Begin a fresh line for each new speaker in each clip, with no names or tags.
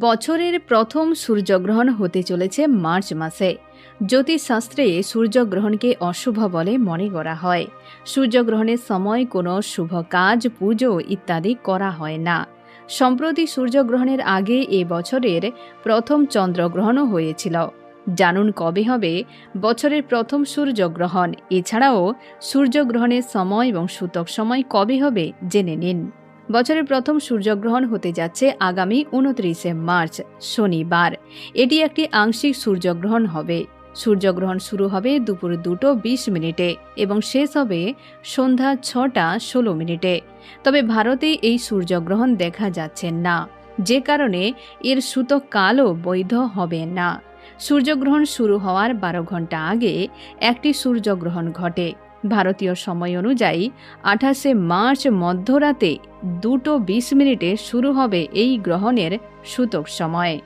বছরের প্রথম সূর্যগ্রহণ হতে চলেছে মার্চ মাসে। জ্যোতিষশাস্ত্রে সূর্যগ্রহণকে অশুভ বলে মনে করা হয়। সূর্যগ্রহণের সময় কোনো শুভ কাজ, পুজো ইত্যাদি করা হয় না। সম্প্রতি সূর্যগ্রহণের আগে এ বছরের প্রথম চন্দ্রগ্রহণও হয়েছিল। জানুন কবে হবে বছরের প্রথম সূর্যগ্রহণ। এছাড়াও সূর্যগ্রহণের সময় এবং সূতক সময় কবে হবে জেনে নিন। বছরের প্রথম সূর্যগ্রহণ হতে যাচ্ছে আগামী উনত্রিশে মার্চ, শনিবার। এটি একটি আংশিক সূর্যগ্রহণ হবে। সূর্যগ্রহণ শুরু হবে দুপুর দুটো বিশ মিনিটে এবং শেষ হবে সন্ধ্যা ছটা ষোলো মিনিটে। তবে ভারতে এই সূর্যগ্রহণ দেখা যাচ্ছে না। যে কারণে এর সূতক কালও বৈধ হবে না। সূর্যগ্রহণ শুরু হওয়ার বারো ঘণ্টা আগে একটি সূর্যগ্রহণ ঘটে। ভারতীয় সময় অনুযায়ী আঠাশে মার্চ মধ্যরাতে দুটো বিশ মিনিটে শুরু হবে এই গ্রহণের সূতক সময়।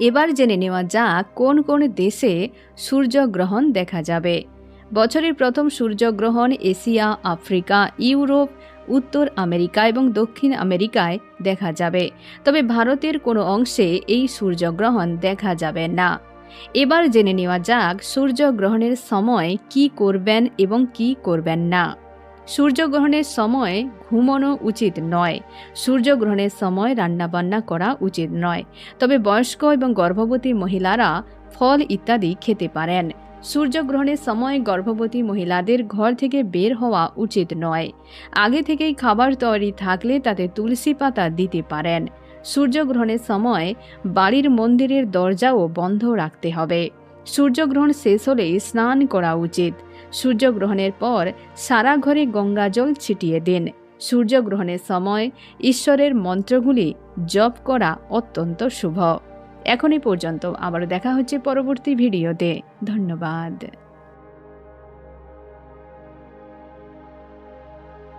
এবার জেনে নেওয়া যাক কোন কোন দেশে সূর্যগ্রহণ দেখা যাবে। বছরের প্রথম সূর্যগ্রহণ এশিয়া, আফ্রিকা, ইউরোপ, উত্তর আমেরিকা এবং দক্ষিণ আমেরিকায় দেখা যাবে। তবে ভারতের কোনো অংশে এই সূর্যগ্রহণ দেখা যাবে না। এবার জেনে নেওয়া যাক সূর্যগ্রহণের সময় কি করবেন এবং কি করবেন না। সূর্যগ্রহণের সময় ঘুমানো উচিত নয়। সূর্যগ্রহণের সময় রান্নাবান্না করা উচিত নয়। তবে বয়স্ক এবং গর্ভবতী মহিলারা ফল ইত্যাদি খেতে পারেন। সূর্যগ্রহণের সময় গর্ভবতী মহিলাদের ঘর থেকে বের হওয়া উচিত নয়। আগে থেকেই খাবার তৈরি থাকলে তাতে তুলসী পাতা দিতে পারেন। সূর্যগ্রহণের সময় বাড়ির মন্দিরের দরজাও বন্ধ রাখতে হবে। সূর্যগ্রহণ শেষ হলেই স্নান করা উচিত। সূর্যগ্রহণের পর সারা ঘরে গঙ্গা জল ছিটিয়ে দিন। সূর্যগ্রহণের সময় ঈশ্বরের মন্ত্রগুলি জপ করা অত্যন্ত শুভ। এখনই পর্যন্ত আবার দেখা হচ্ছে পরবর্তী ভিডিওতে। ধন্যবাদ।